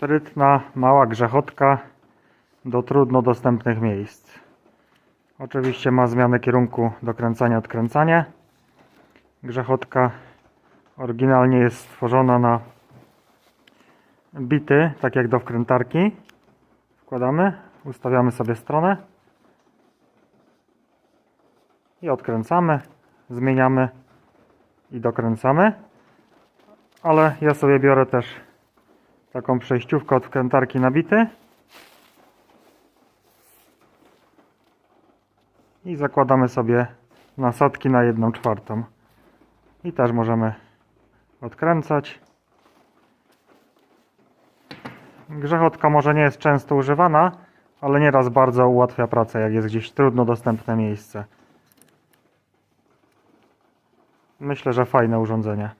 Sprytna, mała grzechotka do trudno dostępnych miejsc. Oczywiście ma zmianę kierunku dokręcania, odkręcanie. Grzechotka oryginalnie jest stworzona na bity, tak jak do wkrętarki. Wkładamy, ustawiamy sobie stronę i odkręcamy, zmieniamy i dokręcamy. Ale ja sobie biorę też taką przejściówkę od wkrętarki na bity i zakładamy sobie nasadki na 1 czwartą. I też możemy odkręcać. Grzechotka może nie jest często używana ale nieraz bardzo ułatwia pracę jak jest gdzieś trudno dostępne miejsce. Myślę, że fajne urządzenie